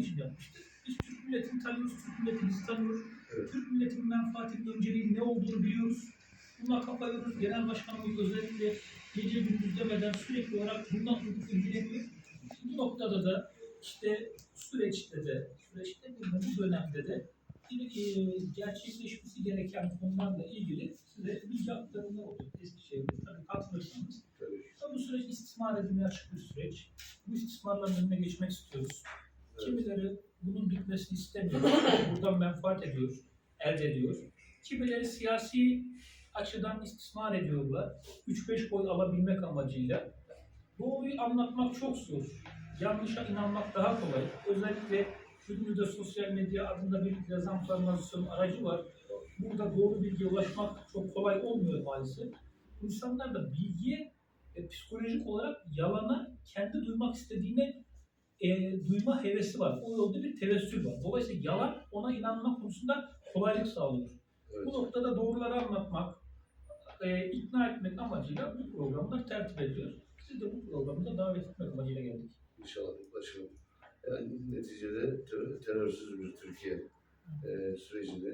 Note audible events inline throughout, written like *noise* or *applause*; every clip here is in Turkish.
için yapmıştık. Biz Türk milletini tanıyoruz, Türk milletini bizi tanıyor. Evet. Türk milletinin menfaatinin önceliğinin ne olduğunu biliyoruz. Buna kafa yoruyoruz. Genel başkanımız özellikle gece gündüz demeden sürekli olarak bundan ilgileniyor. Bu noktada da işte süreçte de, süreçte de bu dönemde de e, gerçekleşmesi gereken konularla ilgili size bilgi aktarımlar oldu Eskişehir'de. Tabii katılırsanız. Tabii. Tabii bu süreç istismar edilmeye açık bir süreç. Bu istismarların önüne geçmek istiyoruz. Kimileri bunun bitmesini istemiyor. *laughs* Buradan menfaat ediyor, elde ediyor. Kimileri siyasi açıdan istismar ediyorlar. 3-5 oy alabilmek amacıyla. Doğruyu anlatmak çok zor. Yanlışa inanmak daha kolay. Özellikle günümüzde sosyal medya adında bir dezenformasyon aracı var. Burada doğru bilgiye ulaşmak çok kolay olmuyor maalesef. İnsanlar da bilgiye e, psikolojik olarak yalana kendi duymak istediğine e, duyma hevesi var. O yolda bir tevessül var. Dolayısıyla yalan ona inanma konusunda kolaylık sağlıyor. Evet. Bu noktada doğruları anlatmak, e, ikna etmek amacıyla bu programlar tertip ediyor. Siz de bu programda davet etmek amacıyla geldik. İnşallah başkanım. Yani neticede ter- terörsüz bir Türkiye e, sürecinde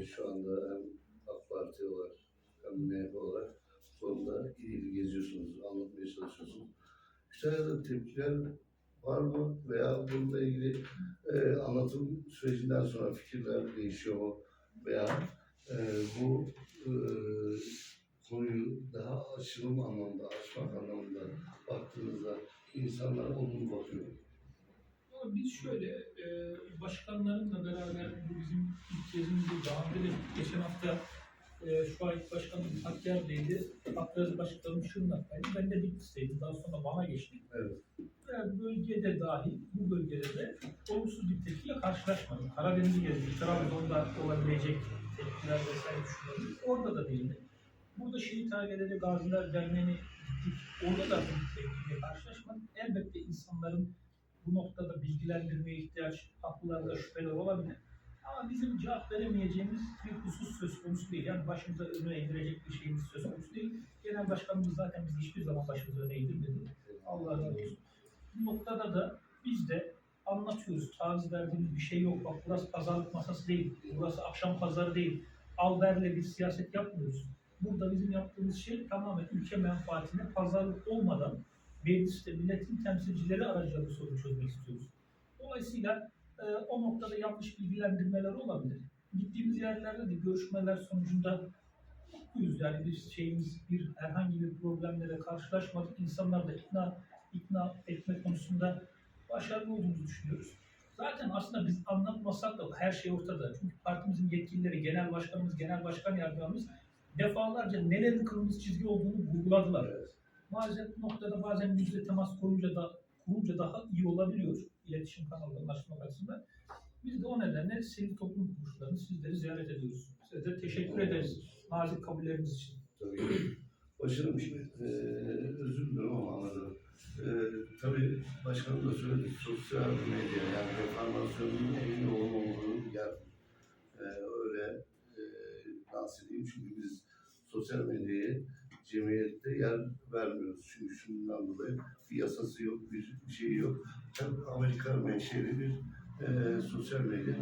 e, şu anda hem AK Parti olarak hem MHP olarak konuda iyi geziyorsunuz, anlatmaya çalışıyorsunuz. Güzel tepkiler var mı? Veya bununla ilgili e, anlatım sürecinden sonra fikirler değişiyor mu? Veya e, bu e, konuyu daha açılım anlamda, açmak anlamında baktığınızda insanlar olumlu bakıyor. Ama biz şöyle, e, başkanlarımla beraber bu bizim ilk gezimizde daha önce de geçen hafta e, şu an başkanımız Hakkari'deydi. Hakkari başkanım Şırnak'taydı. Ben de Bitlis'teydim. Daha sonra Van'a geçtim. Evet. Yani bölgede dahil, bu bölgede de olumsuz bir tepkiyle karşılaşmadım. Karadeniz'i gezdik, Trabzon'da olabilecek tepkiler vesaire düşünüyorum. Orada da değildi. Burada şehit aileleri, gaziler derneğine gittik. Orada da bir tepkiyle karşılaşmadık. Elbette insanların bu noktada bilgilendirmeye ihtiyaç, haklılarda şüpheler olabilir. Ama bizim cevap veremeyeceğimiz bir husus söz konusu değil. Yani başımıza önüne indirecek bir şeyimiz söz konusu değil. Genel başkanımız zaten bizi hiçbir zaman başımıza öne indirmedi. Allah razı olsun. Bu noktada da biz de anlatıyoruz. Taviz verdiğimiz bir şey yok. Bak burası pazarlık masası değil. Burası akşam pazarı değil. Al verle bir siyaset yapmıyoruz. Burada bizim yaptığımız şey tamamen ülke menfaatine pazarlık olmadan mecliste milletin temsilcileri aracılığıyla bu sorunu çözmek istiyoruz. Dolayısıyla e, o noktada yanlış bilgilendirmeler olabilir. Gittiğimiz yerlerde de görüşmeler sonucunda mutluyuz. Yani bir şeyimiz, bir herhangi bir problemlere karşılaşmadık. İnsanlar da ikna, ikna etme konusunda başarılı olduğumuzu düşünüyoruz. Zaten aslında biz anlatmasak da her şey ortada. Çünkü partimizin yetkilileri, genel başkanımız, genel başkan yardımcımız defalarca nelerin kırmızı çizgi olduğunu vurguladılar. Bu noktada bazen yüzle temas kurunca da kurunca daha iyi olabiliyor iletişim kanallarının açmak açısından. Biz de o nedenle sivil toplum kuruluşlarını sizleri ziyaret ediyoruz. Size de teşekkür ederiz nazik kabulleriniz için. Tabii. Başkanım şimdi e, özür dilerim ama anladım. E, tabii başkanım da söyledi sosyal medya yani reformasyonun en yoğun olduğu yer. E, öyle e, lanse edeyim çünkü biz sosyal medyayı cemiyette yer vermiyoruz. Çünkü şundan dolayı bir yasası yok, bir, bir şey yok. Tabii Amerika menşeli bir e, sosyal medya.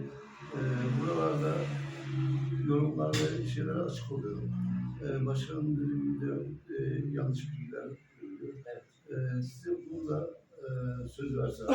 E, buralarda yorumlar ve şeylere açık oluyor. Ee, başkanım dediğim gibi e, yanlış bilgiler. Ee, size burada e, söz versem.